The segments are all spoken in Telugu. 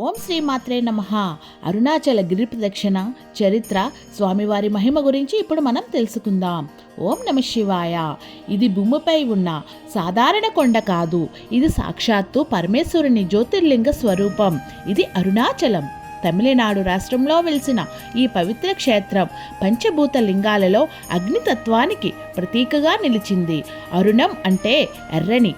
ఓం శ్రీ మాత్రే నమ. అరుణాచల గిరి ప్రదక్షిణ చరిత్ర స్వామివారి మహిమ గురించి ఇప్పుడు మనం తెలుసుకుందాం. ఓం నమ శివాయ. ఇది భూమిపై ఉన్న సాధారణ కొండ కాదు. ఇది సాక్షాత్తు పరమేశ్వరుని జ్యోతిర్లింగ స్వరూపం. ఇది అరుణాచలం. తమిళనాడు రాష్ట్రంలో వెలిసిన ఈ పవిత్ర క్షేత్రం పంచభూత లింగాలలో అగ్నితత్వానికి ప్రతీకగా నిలిచింది. అరుణం అంటే ఎర్రని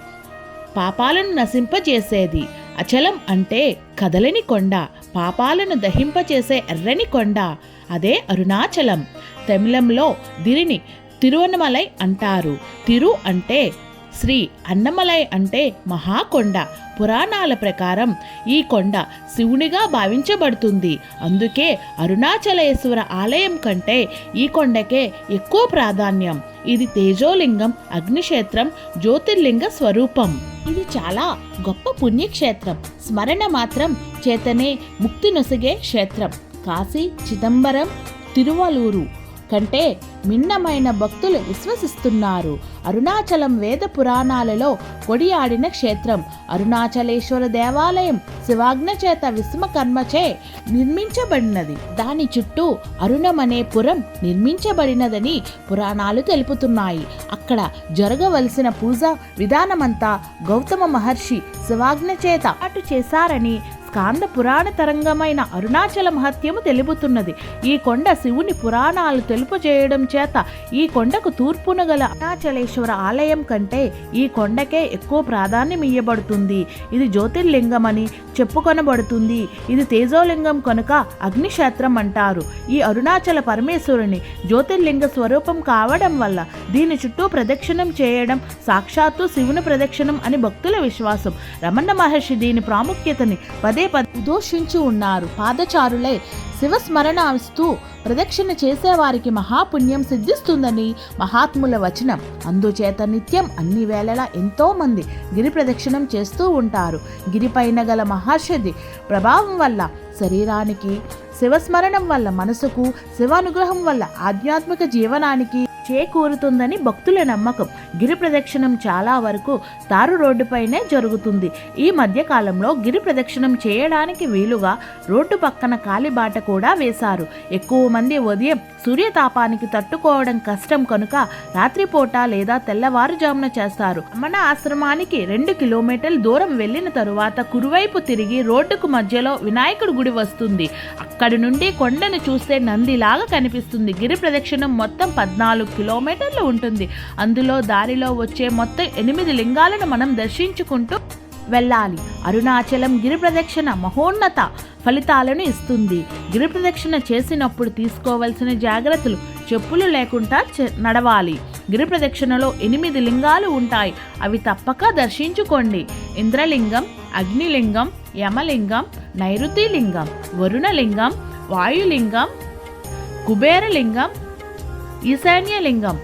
పాపాలను నశింపజేసేది. అచలం అంటే కదలని కొండ పాపాలను దహింపచేసే ఎర్రని కొండ. అదే అరుణాచలం. తమిళంలో దీనిని తిరువన్నమలై అంటారు. తిరు అంటే శ్రీ అన్నమలై అంటే మహాకొండ. పురాణాల ప్రకారం ఈ కొండ శివునిగా భావించబడుతుంది. అందుకే అరుణాచలేశ్వర ఆలయం కంటే ఈ కొండకే ఎక్కువ ప్రాధాన్యం. ఇది తేజోలింగం అగ్నిక్షేత్రం జ్యోతిర్లింగ స్వరూపం. ఇది చాలా గొప్ప పుణ్యక్షేత్రం. స్మరణ మాత్రం చేతనే ముక్తి నొసగే క్షేత్రం. కాశీ చిదంబరం తిరువలూరు కంటే మిన్నమైన భక్తులు విశ్వసిస్తున్నారు. అరుణాచలం వేద పురాణాలలో కొడియాడిన క్షేత్రం. అరుణాచలేశ్వర దేవాలయం శివాజ్ఞ చేత విశ్వకర్మచే నిర్మించబడినది. దాని చుట్టూ అరుణమనే పురం నిర్మించబడినదని పురాణాలు తెలుపుతున్నాయి. అక్కడ జరగవలసిన పూజ విధానమంతా గౌతమ మహర్షి శివాజ్ఞ చేత అటు చేశారని స్కాంద పురాణ తరంగమైన అరుణాచల మహత్యము తెలుపుతున్నది. ఈ కొండ శివుని పురాణాలు తెలుపు చేయడం చేత ఈ కొండకు తూర్పున గల అరుణాచలేశ్వర ఆలయం కంటే ఈ కొండకే ఎక్కువ ప్రాధాన్యం ఇయ్యబడుతుంది. ఇది జ్యోతిర్లింగమని చెప్పుకొనబడుతుంది. ఇది తేజోలింగం కనుక అగ్నిక్షేత్రం అంటారు. ఈ అరుణాచల పరమేశ్వరుని జ్యోతిర్లింగ స్వరూపం కావడం వల్ల దీని చుట్టూ ప్రదక్షిణం చేయడం సాక్షాత్తు శివుని ప్రదక్షిణం అని భక్తుల విశ్వాసం. రమణ మహర్షి దీని ప్రాముఖ్యతని పదే పదే దోషించి ఉన్నారు. పాదచారులై శివస్మరణిస్తూ ప్రదక్షిణ చేసేవారికి మహాపుణ్యం సిద్ధిస్తుందని మహాత్ముల వచనం. అందుచేత నిత్యం అన్ని వేళలా ఎంతో మంది గిరి ప్రదక్షిణం చేస్తూ ఉంటారు. గిరిపైన గల మహర్షిది ప్రభావం వల్ల శరీరానికి శివస్మరణం వల్ల మనసుకు శివానుగ్రహం వల్ల ఆధ్యాత్మిక జీవనానికి చేకూరుతుందని భక్తుల నమ్మకం. గిరి ప్రదక్షిణం చాలా వరకు తారు రోడ్డుపైనే జరుగుతుంది. ఈ మధ్యకాలంలో గిరి ప్రదక్షిణం చేయడానికి వీలుగా రోడ్డు పక్కన కాలిబాట కూడా వేశారు. ఎక్కువ మంది ఉదయం సూర్యతాపానికి తట్టుకోవడం కష్టం కనుక రాత్రిపూట లేదా తెల్లవారుజామున చేస్తారు. మన ఆశ్రమానికి రెండు కిలోమీటర్ల దూరం వెళ్ళిన తరువాత కురువైపు తిరిగి రోడ్డుకు మధ్యలో వినాయకుడి గుడి వస్తుంది. అక్కడి నుండి కొండను చూస్తే నందిలాగా కనిపిస్తుంది. గిరి ప్రదక్షిణం మొత్తం పద్నాలుగు కిలోమీటర్లు ఉంటుంది. అందులో దారిలో వచ్చే మొత్తం ఎనిమిది లింగాలను మనం దర్శించుకుంటూ వెళ్ళాలి. అరుణాచలం గిరి ప్రదక్షిణ మహోన్నత ఫలితాలను ఇస్తుంది. గిరి ప్రదక్షిణ చేసినప్పుడు తీసుకోవలసిన జాగ్రత్తలు చెప్పులు లేకుండా నడవాలి. గిరి ప్రదక్షిణలో ఎనిమిది లింగాలు ఉంటాయి. అవి తప్పక దర్శించుకోండి. ఇంద్రలింగం అగ్నిలింగం యమలింగం నైరుతిలింగం వరుణలింగం వాయులింగం కుబేరలింగం ఈశాన్యలింగం.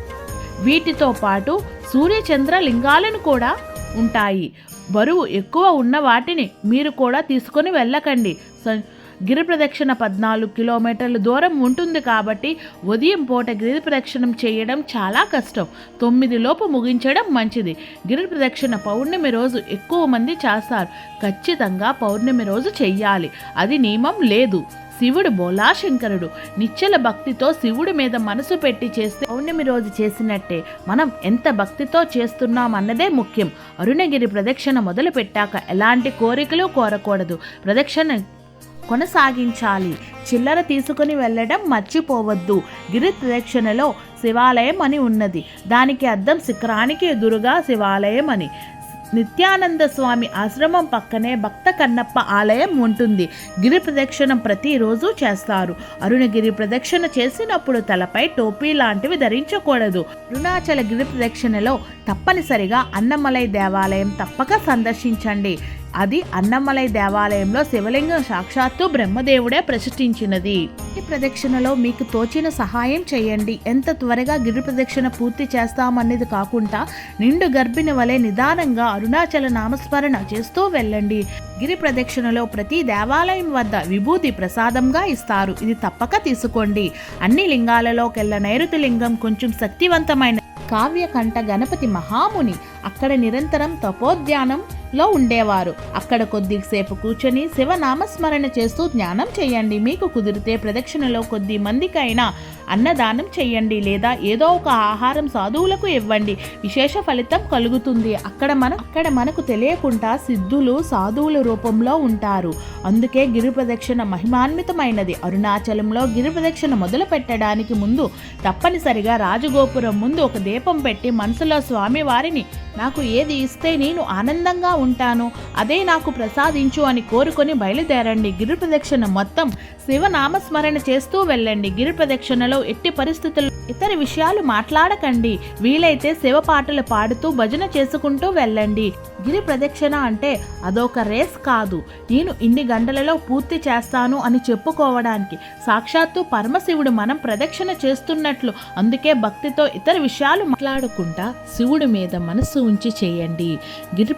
వీటితో పాటు సూర్యచంద్ర లింగాలను కూడా ఉంటాయి. బరువు ఎక్కువ ఉన్న వాటిని మీరు కూడా తీసుకొని వెళ్ళకండి. స- గిరి ప్రదక్షిణ పద్నాలుగు కిలోమీటర్ల దూరం ఉంటుంది కాబట్టి ఉదయం పూట గిరి ప్రదక్షిణం చేయడం చాలా కష్టం. తొమ్మిది లోపు ముగించడం మంచిది. గిరి ప్రదక్షిణ పౌర్ణమి రోజు ఎక్కువ మంది చేస్తారు. ఖచ్చితంగా పౌర్ణమి రోజు చెయ్యాలి. అది నియమం లేదు. శివుడు బోలాశంకరుడు. నిశ్చల భక్తితో శివుడి మీద మనసు పెట్టి చేస్తే పౌర్ణమి రోజు చేసినట్టే మనం ఎంత భక్తితో చేస్తున్నాం అన్నదే ముఖ్యం. అరుణగిరి ప్రదక్షిణ మొదలు పెట్టాక ఎలాంటి కోరికలు కోరకూడదు. ప్రదక్షిణ కొనసాగించాలి. చిల్లర తీసుకుని వెళ్ళడం మర్చిపోవద్దు. గిరి ప్రదక్షిణలో శివాలయం అని ఉన్నది. దానికి అర్థం శిఖరానికి ఎదురుగా శివాలయం అని. నిత్యానంద స్వామి ఆశ్రమం పక్కనే భక్త కన్నప్ప ఆలయం ఉంటుంది. గిరి ప్రదక్షిణం ప్రతిరోజు చేస్తారు. అరుణగిరి ప్రదక్షిణ చేసినప్పుడు తలపై టోపీ లాంటివి ధరించకూడదు. అరుణాచల గిరి ప్రదక్షిణలో తప్పనిసరిగా అన్నమలై దేవాలయం తప్పక సందర్శించండి. అది అన్నమలై దేవాలయంలో శివలింగం సాక్షాత్తు బ్రహ్మదేవుడే ప్రతిష్ఠించినది. ఈ ప్రదక్షిణలో మీకు తోచిన సహాయం చేయండి. ఎంత త్వరగా గిరి ప్రదక్షిణ పూర్తి చేస్తామనేది కాకుండా నిండు గర్భిణి వలె నిదానంగా అరుణాచల నామస్మరణ చేస్తూ వెళ్ళండి. గిరి ప్రదక్షిణలో ప్రతి దేవాలయం వద్ద విభూతి ప్రసాదంగా ఇస్తారు. ఇది తప్పక తీసుకోండి. అన్ని లింగాలలోకెల్ల నైరుతి లింగం కొంచెం శక్తివంతమైన కావ్యకంఠ గణపతి మహాముని. అక్కడ నిరంతరం తపోధ్యానం లో ఉండేవారు. అక్కడ కొద్దిసేపు కూర్చొని శివనామస్మరణ చేస్తూ జ్ఞానం చేయండి. మీకు కుదిరితే ప్రదక్షిణలో కొద్ది మందికైనా అన్నదానం చేయండి లేదా ఏదో ఒక ఆహారం సాధువులకు ఇవ్వండి. విశేష ఫలితం కలుగుతుంది. అక్కడ మన అక్కడ మనకు తెలియకుండా సిద్ధులు సాధువుల రూపంలో ఉంటారు. అందుకే గిరి ప్రదక్షిణ మహిమాన్వితమైనది. అరుణాచలంలో గిరి ప్రదక్షిణ మొదలు పెట్టడానికి ముందు తప్పనిసరిగా రాజగోపురం ముందు ఒక దీపం పెట్టి మనసులో స్వామి వారిని నాకు ఏది ఇస్తే నేను ఆనందంగా ఉంటాను. అదే నాకు ప్రసాదించు అని కోరుకొని బయలుదేరండి. గిరి ప్రదక్షిణ మొత్తం శివనామస్మరణ చేస్తూ వెళ్ళండి. గిరి ప్రదక్షిణలో ఎట్టి పరిస్థితుల్లో ఇతర విషయాలు మాట్లాడకండి. వీలైతే శివ పాటలు పాడుతూ భజన చేసుకుంటూ వెళ్ళండి. గిరి ప్రదక్షిణ అంటే అదొక రేస్ కాదు. నేను ఇన్ని గంటలలో పూర్తి చేస్తాను అని చెప్పుకోవడానికి. సాక్షాత్తు పరమశివుడు మనం ప్రదక్షిణ చేస్తున్నట్లు. అందుకే భక్తితో ఇతర విషయాలు మాట్లాడుకుంటా శివుడి మీద మనస్సు ఉంచి చేయండి. గిరి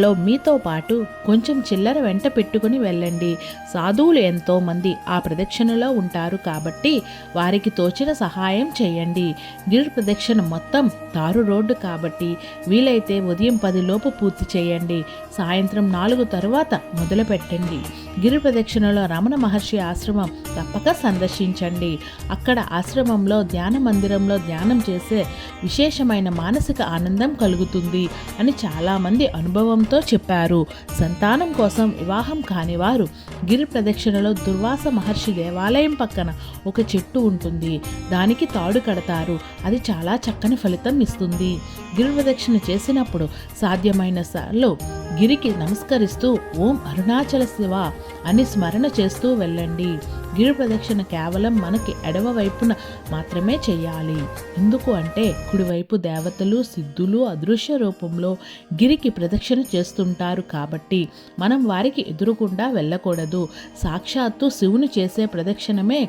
ప్రదక్షిణలో మీతో పాటు కొంచెం చిల్లర వెంట పెట్టుకుని వెళ్ళండి. సాధువులు ఎంతోమంది ఆ ప్రదక్షిణలో ఉంటారు కాబట్టి వారికి తోచిన సహాయం చేయండి. గిరి ప్రదక్షిణ మొత్తం తారు రోడ్డు కాబట్టి వీలైతే ఉదయం పదిలోపు పూర్తి చేయండి. సాయంత్రం నాలుగు తరువాత మొదలు పెట్టండి గిరి ప్రదక్షిణలో రమణ మహర్షి ఆశ్రమం తప్పక సందర్శించండి. అక్కడ ఆశ్రమంలో ధ్యాన మందిరంలో ధ్యానం చేసే విశేషమైన మానసిక ఆనందం కలుగుతుంది అని చాలామంది అనుభవం అనుభవంతో చెప్పారు. సంతానం కోసం వివాహం కానివారు గిరి ప్రదక్షిణలో దుర్వాస మహర్షి దేవాలయం పక్కన ఒక చెట్టు ఉంటుంది. దానికి తాడు కడతారు. అది చాలా చక్కని ఫలితం ఇస్తుంది. గిరి ప్రదక్షిణ చేసినప్పుడు సాధ్యమైన సార్లు గిరికి నమస్కరిస్తూ ఓం అరుణాచల శివ అని స్మరణ చేస్తూ వెళ్ళండి. గిరి ప్రదక్షిణ కేవలం మనకి ఎడమ వైపున మాత్రమే చేయాలి. ఎందుకు అంటే కుడివైపు దేవతలు సిద్ధులు అదృశ్య రూపంలో గిరికి ప్రదక్షిణ చేస్తుంటారు కాబట్టి మనం వారికి ఎదురుకుండా వెళ్ళకూడదు. సాక్షాత్తు శివుని చేసే ప్రదక్షిణమే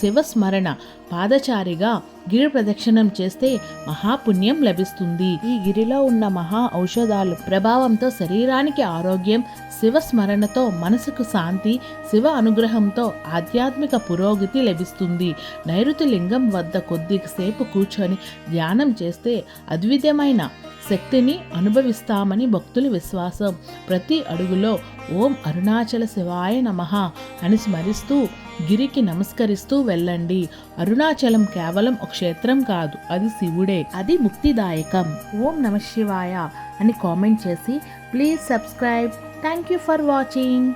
శివస్మరణ. పాదచారిగా గిరి ప్రదక్షిణం చేస్తే మహాపుణ్యం లభిస్తుంది. ఈ గిరిలో ఉన్న మహా ఔషధాలు ప్రభావంతో శరీరానికి ఆరోగ్యం శివస్మరణతో మనసుకు శాంతి శివ అనుగ్రహంతో ఆధ్యాత్మిక పురోగతి లభిస్తుంది. నైరుతి లింగం వద్ద కొద్దిసేపు కూర్చొని ధ్యానం చేస్తే అద్వితమైన శక్తిని అనుభవిస్తామని భక్తుల విశ్వాసం. ప్రతి అడుగులో ఓం అరుణాచల శివాయ నమః అని స్మరిస్తూ గిరికి నమస్కరిస్తూ వెళ్ళండి. అరుణాచలం కేవలం ఒక క్షేత్రం కాదు అది శివుడే. అది ముక్తిదాయకం. ఓం నమ శివాయ అని కామెంట్ చేసి please subscribe. Thank you for watching.